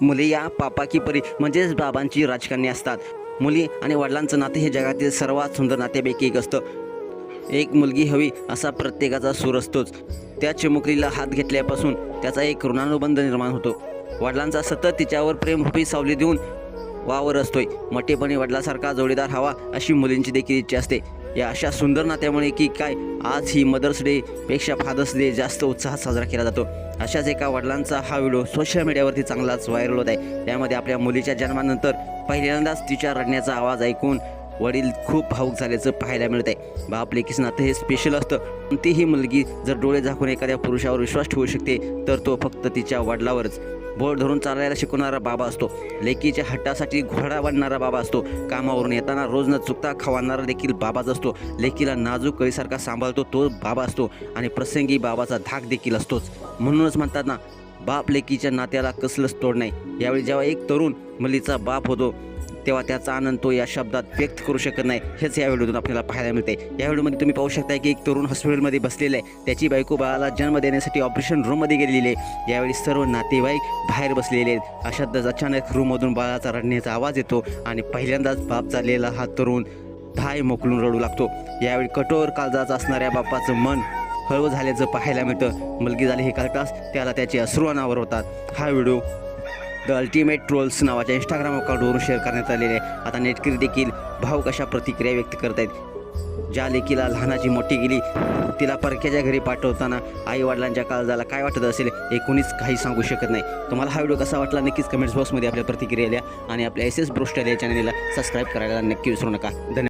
मुली या पापाकी परी म्हणजेच बाबांची राजकन्या असतात. मुली आणि वडिलांचं नाते हे जगातील सर्वात सुंदर नात्यापैकी एक असतं. एक मुलगी हवी असा प्रत्येकाचा सूर असतोच. त्या चिमुकलीला हात घेतल्यापासून त्याचा एक ऋणानुबंध निर्माण होतो. वडिलांचा सतत तिच्यावर प्रेमरूपी सावली देऊन वावर असतोय. मोठेपणी वडिलासारखा जोडीदार हवा अशी मुलींची देखील इच्छा असते. या अशा सुंदर नात्यामुळे की काय आज ही मदर्स डे पेक्षा फादर्स डे जास्त उत्साहात साजरा केला जातो. अशाच एका वडिलांचा हा व्हिडिओ सोशल मीडियावरती चांगलाच व्हायरल होत आहे. त्यामध्ये आपल्या मुलीच्या जन्मानंतर पहिल्यांदाच तिच्या रडण्याचा आवाज ऐकून वडील खूप भाऊक झाल्याचं पाहायला मिळत आहे बाप लेकीचं नातं हे स्पेशल असतं. कोणतीही मुलगी जर डोळे झाकून एखाद्या पुरुषावर विश्वास ठेवू शकते तर तो फक्त तिच्या वडिलावरच. बोर धरून चालायला शिकवणारा बाबा असतो. लेकीच्या हट्टासाठी घोडा बांधणारा बाबा असतो. कामावरून येताना रोज न चुकता खवानारा देखील बाबाच असतो. लेकीला नाजूक कळीसारखा सांभाळतो तो बाबा असतो आणि प्रसंगी बाबाचा धाक देखील असतोच. म्हणूनच म्हणतात ना बाप लेकीच्या नात्याला कसलंच तोड नाही. यावेळी जेव्हा एक तरुण मुलीचा बाप होतो तेव्हा त्याचा आनंद तो या शब्दात व्यक्त करू शकत नाही. हेच या व्हिडिओतून आपल्याला पाहायला मिळते. या व्हिडिओमध्ये तुम्ही पाहू शकता की एक तरुण हॉस्पिटलमध्ये बसलेला आहे त्याची बायको बाळाला जन्म देण्यासाठी ऑपरेशन रूममध्ये गेलेली आहे यावेळी सर्व नातेवाईक बाहेर बसलेले आहेत. अशातच अचानक रूममधून बाळाचा रडण्याचा आवाज येतो आणि पहिल्यांदाच बाप चाललेला हा तरुण धाय मोकलून रडू लागतो. यावेळी कठोर काळजाचं असणाऱ्या बापाचं मन हळू झाल्याचं पाहायला मिळतं. मुलगी झाली हे कळताच त्याला त्याचे अश्रू अनावर होतात. हा व्हिडिओ द अल्टिमेट ट्रोल्स नावाच्या इंस्टाग्राम अकाउंटवरून शेअर करण्यात आलेले आहे. आता नेटकरी देखील भाऊक अशा प्रतिक्रिया व्यक्त करत आहेत. ज्या लेकीला लहानाची मोठी गेली तिला परक्याच्या घरी पाठवताना आई वडिलांच्या काळजाला काय वाटत असेल हे कोणीच काही सांगू शकत नाही. तुम्हाला हा व्हिडिओ कसा वाटला नक्कीच कमेंट्स बॉक्समध्ये आपल्या प्रतिक्रिया द्या आणि आपल्या एस एस ब्रोस्टर या चॅनलला सबस्क्राईब करायला नक्की विसरू नका. धन्यवाद.